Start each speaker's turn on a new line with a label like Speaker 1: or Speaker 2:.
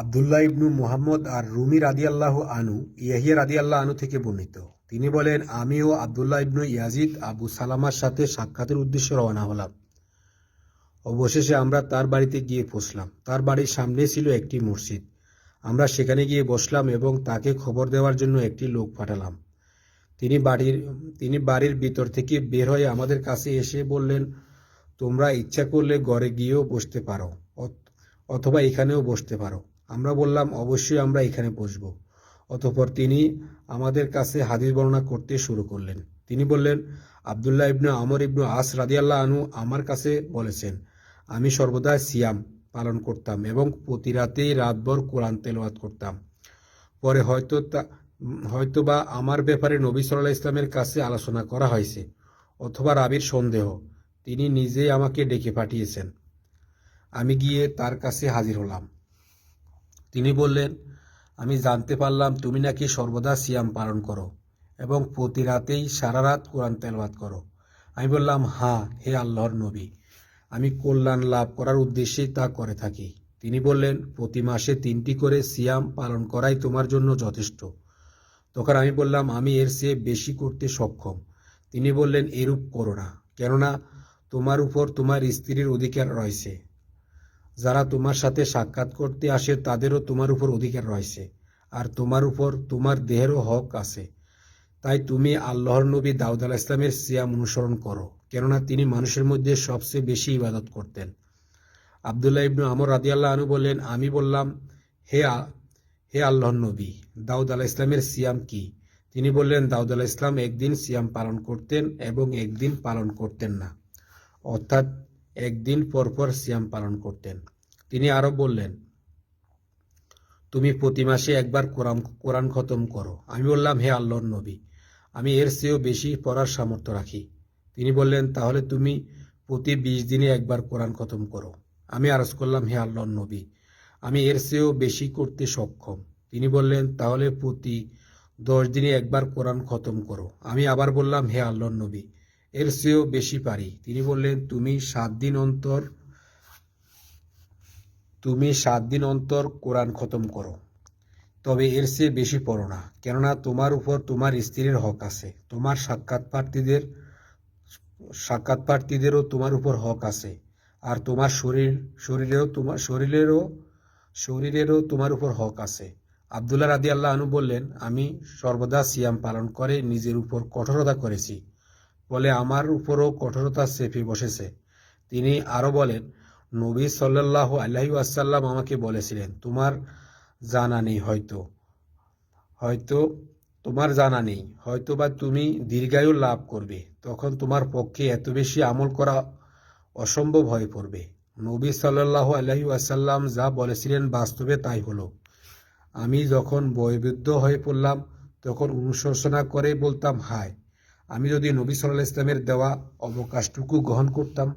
Speaker 1: আবদুল্লাহ ইবনু মুহাম্মদ আর রুমি রাদিয়াল্লাহ আনু ইয়াহিয়া রাদিয়াল্লাহ আনু থেকে বর্ণিত। তিনি বলেন, আমি ও আবদুল্লাহ ইবনু ইয়াজিদ আবু সালামার সাথে সাক্ষাতের উদ্দেশ্যে রওনা হলাম। অবশেষে আমরা তার বাড়িতে গিয়ে পৌঁছলাম। তার বাড়ির সামনে ছিল একটি মসজিদ। আমরা সেখানে গিয়ে বসলাম এবং তাকে খবর দেওয়ার জন্য একটি লোক পাঠালাম। তিনি বাড়ির তিনি বাড়ির ভিতর থেকে বের হয়ে আমাদের কাছে এসে বললেন, তোমরা ইচ্ছা করলে ঘরে গিয়েও বসতে পারো অথবা এখানেও বসতে পারো। আমরা বললাম, অবশ্যই আমরা এখানে বসব। অতঃপর তিনি আমাদের কাছে হাদিস বর্ণনা করতে শুরু করলেন। তিনি বললেন, আবদুল্লাহ ইবনু আমর ইবনু আস রাদিয়াল্লাহ আনু আমার কাছে বলেছেন, আমি সর্বদা সিয়াম পালন করতাম এবং প্রতি রাতেই রাতভর কোরআন তেলাওয়াত করতাম। পরে হয়তো তা হয়তো বা আমার ব্যাপারে নবী সাল্লাহ ইসলামের কাছে আলোচনা করা হয়েছে অথবা রাবির সন্দেহ। তিনি নিজেই আমাকে ডেকে পাঠিয়েছেন। আমি গিয়ে তার কাছে হাজির হলাম। তিনি বললেন, আমি জানতে পারলাম তুমি নাকি সর্বদা সিয়াম পালন করো এবং প্রতি রাতেই সারা রাত কোরআন তেলবাদ করো। আমি বললাম হ্যাঁ হে আল্লাহর নবী, আমি কল্যাণ লাভ করার উদ্দেশ্যেই তা করে থাকি। তিনি বললেন, প্রতি মাসে তিনটি করে সিয়াম পালন করাই তোমার জন্য যথেষ্ট। তখন আমি বললাম, আমি এর চেয়ে বেশি করতে সক্ষম। তিনি বললেন, এরূপ করো না, কেননা তোমার উপর তোমার স্ত্রীর অধিকার রয়েছে। যারা তোমার সাথে সাক্ষাৎ করতে আসে, তাদেরও তোমার উপর অধিকার রয়েছে আর তোমার উপর তোমার দেহেরও হক আছে। তাই তুমি আল্লাহর নবী দাউদ আলাহ ইসলামের সিয়াম অনুসরণ করো, কেননা তিনি মানুষের মধ্যে সবচেয়ে বেশি ইবাদত করতেন। আবদুল্লাহ ইবনু আমর রাদিয়াল্লাহ আনু বললেন, আমি বললাম, হে হে আল্লাহর নবী, দাউদ আলাহ ইসলামের সিয়াম কি? তিনি বললেন, দাউদ আলাহ ইসলাম একদিন সিয়াম পালন করতেন এবং একদিন পালন করতেন না। অর্থাৎ একদিন পরপর সিয়াম পালন করতেন। তিনি আরও বললেন, তুমি প্রতি মাসে একবার কোরআন কোরআন খতম করো। আমি বললাম, হে আল্লাহর নবী, আমি এর চেয়েও বেশি পড়ার সামর্থ্য রাখি। তিনি বললেন, তাহলে তুমি প্রতি বিশ দিনে একবার কোরআন খতম করো। আমি আরজ করলাম, হে আল্লাহর নবী, আমি এর চেয়েও বেশি করতে সক্ষম। তিনি বললেন, তাহলে প্রতি দশ দিনে একবার কোরআন খতম করো। আমি আবার বললাম, হে আল্লাহর নবী এর চেয়েও বেশি পারি। তিনি বললেন, তুমি সাত দিন অন্তর, তুমি সাত দিন অন্তর কোরআন খতম করো। তবে এর চেয়ে বেশি পড়ো না। কেননা তোমার উপর তোমার স্ত্রীর হক আছে। তোমার সাক্ষাৎ প্রার্থীদের, সাক্ষাৎ প্রার্থীদেরও তোমার উপর হক আছে। আর তোমার শরীর, শরীরেও তোমার, শরীরেরও শরীরেরও তোমার উপর হক আছে। আবদুল্লাহ রাদি আল্লাহ আনু বললেন, আমি সর্বদা সিয়াম পালন করে, নিজের উপর কঠোরতা করেছি। বলে আমার উপরও কঠোরতা চেপে বসেছে। তিনি আরও বলেন, নবী সাল্লাহ আল্লাহি আসাল্লাম আমাকে বলেছিলেন, তোমার জানা নেই হয়তো হয়তো তোমার জানা নেই হয়তো বা তুমি দীর্ঘায়ু লাভ করবে, তখন তোমার পক্ষে এত বেশি আমল করা অসম্ভব হয়ে পড়বে। নবী সাল্লাহ আলহি আসাল্লাম যা বলেছিলেন বাস্তবে তাই হলো। আমি যখন বয়বৃদ্ধ হয়ে পড়লাম, তখন অনুশোচনা করে বলতাম, হায় আমি যদি নবী সাল্লাহ ইসলামের দেওয়া অবকাশটুকু গ্রহণ করতাম